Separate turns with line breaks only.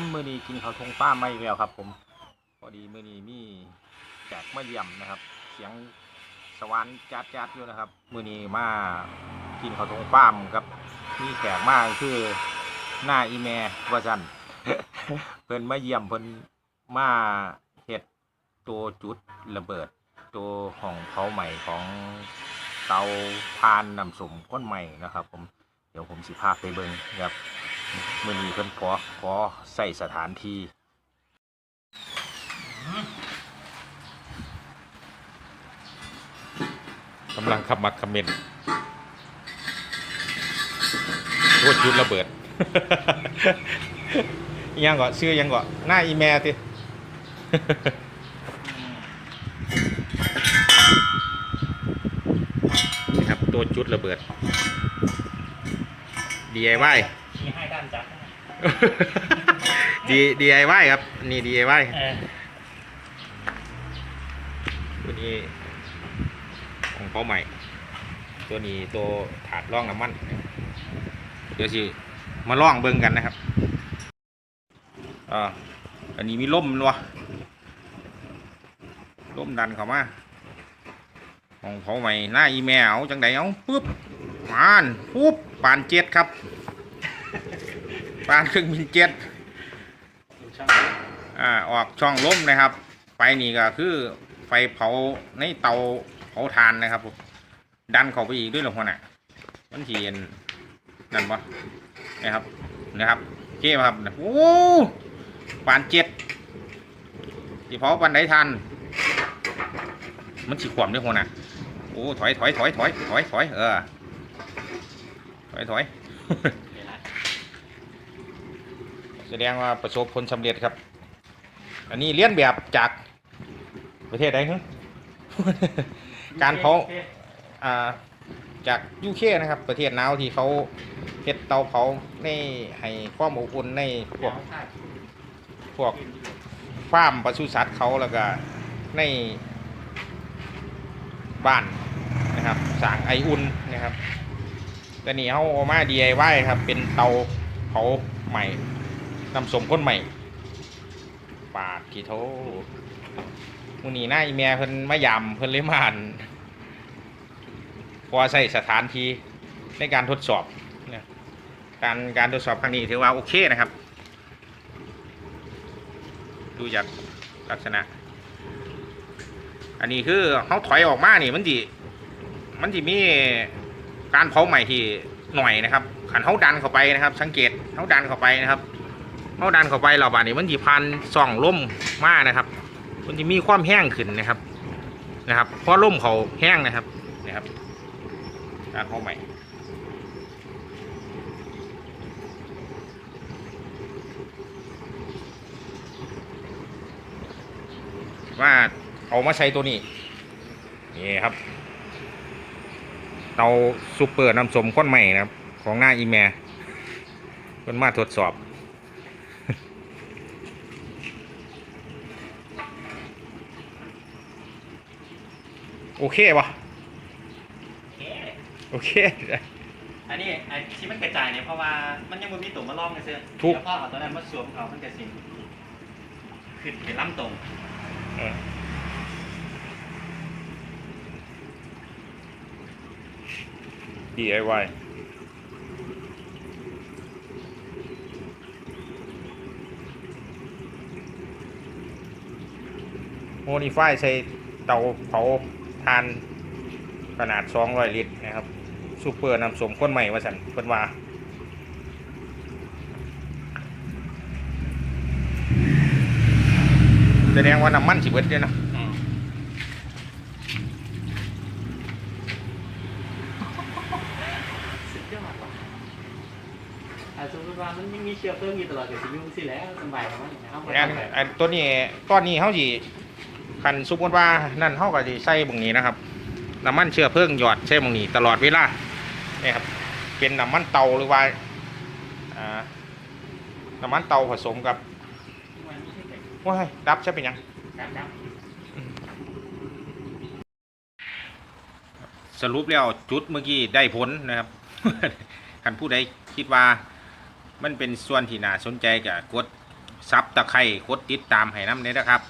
มมือนี้กินข้าวทงป้าไม่แล้วครับ ผม พอดีมือนี้มีแขกมาเยี่ยมนะครับ เสียงสวรรค์จัดจัดๆอยู่นะครับ มือนี้มากินข้าวทงป้ามครับ มีแขกมากคือหน้าอีแมว่าจันเพิ่นมาเยี่ยมเพิ่นมาเฮ็ดตัวจุดระเบิด ตัวของเผาใหม่ของเตาทานน้ำสมก้นใหม่นะครับ ผมเดี๋ยวผมสิพาไปเบิ่งครับมื่อนี้เพิ่นขอขอ ใส่สถานที่กำลังขับมักคอมเมนต์โอ้จุดระเบิดอิหยังก่อชื่ออิหยังก่อหน้าอีแม่ตินี่ครับตัวจุดระเบิด DIY
มีให้ด้านจัด
ดี DIY ครับนี่ DIY
เออ
ตัวนี้ของเขาใหม่ ตัวนี้ตัวถาดร่องน้ำมัน เดี๋ยวสิมาล่องเบิ่งกันนะครับอ่าอันนี้มีล่มวะล่มดันเข้ามาของเขาใหม่หน้าอีแมวจังไดเอาปุ๊บปานปุ๊บปานเจ็ดครับปานเครื่องบินเจ็ด
ดูช่อง
อ่าออกช่องล้มนะครับ ไฟนี่ก็คือไฟเผาในเตาเผาถ่านนะครับผมดันเข้าไปอีกด้วยหรอพ่อน่ะมันเทียนนั่นปะนะครับนะครับโอเคครับโอ้ปานเจ็ดที่เผาปันไดทันมันฉีขวมด้วยพ่อน่ะโอ้ถอยถอยถอยถอยถอยถอยเออถอยถอยแสดงว่าประสบผลสำเร็จครับ อันนี้เลียนแบบจากประเทศใดฮึการเผาอ่าจากยูเคนะครับ ประเทศหนาวที่เขาเฮ็ดเตาเผาในให้ความอบอุ่นในพวกพวกฟาร์มปศุสัตว์เขาแล้วก็ในบ้านนะครับสร้างไออุ่นนะครับแต่นี่เขาเอามา DIY ครับ เป็นเตาเผาใหม่นำสมคนใหม่ ปาดกี่โทมูนี่หน้าอีเมียเพิ่นมายำเพิ่นเลยมานพอใส่สถานที่ในการทดสอบการการทดสอบครั้งนี้ถือว่าโอเคนะครับ ดูจากลักษณะ อันนี้คือเขาถอยออกมานี่มันดีมันดีมีการเผาใหม่ที่หน่อยนะครับขันเขาดันเข้าไปนะครับ สังเกตเขาดันเข้าไปนะครับ เขาดันเข้าไปเราบาดนี้มันจีพันส่องล่มมากนะครับ มันจะมีความแห้งขึ้นนะครับนะครับเพราะล่มเขาแห้งนะครับนะครับการเข้าใหม่ว่าเอามาใช้ตัวนี้นี่ครับเตาซูเปอร์น้ำสมข้นใหม่นะครับ ของหน้าอีแมเป็นมาทดสอบ โอเคปะ
โอเค
โอเค
อันนี้ไอ้ที่มันกระจายเนี่ยเพราะว่ามันยังบ่มีตัวมาล่องกันเสื้อ
ถูก
แล้วพอเอาตัวนั้นมาสวมเขามันจะสิขึ้นเป็นลำตรง
เออ DIY โมดิฟายใช้เตาเผา ทานขนาด200ลิตรนะครับซูเปอร์น้ำสมข้นใหม่ว่าสันเพิ่นว่าแสดงว่าน้ำมันสิเบิดเด้เนาะ
อืมสุดยอดว่ะอ่าสมมติว่ามันยังมีเชื้อเพลิงอยู่ตลอดเดี๋ยวสิยุ่งสิแล้วสบายของมันอย่างเงี้ยเอาไป
อัน
ทำไป
อันตัวนี้ก้อนนี้เขาสิ คันสมมติว่านั่นเขาก็สิใส่บุงนี้นะครับน้ำมันเชื้อเพลิงหยอดใส่บุงนี้ตลอดเวลานี่ครับเป็นน้ำมันเตาหรือว่าอ่าน้ำมันเตาผสมกับ
มันไม่ใช่แต่
ว้ายดับใช่เป็นยังสรุปแล้วจุดเมื่อกี้ได้ผลนะครับคันผู้ใดคิดว่ามันเป็นส่วนที่น่าสนใจก็กดซับตะไคร่กดติดตามให้น้ำเนี้นะครับ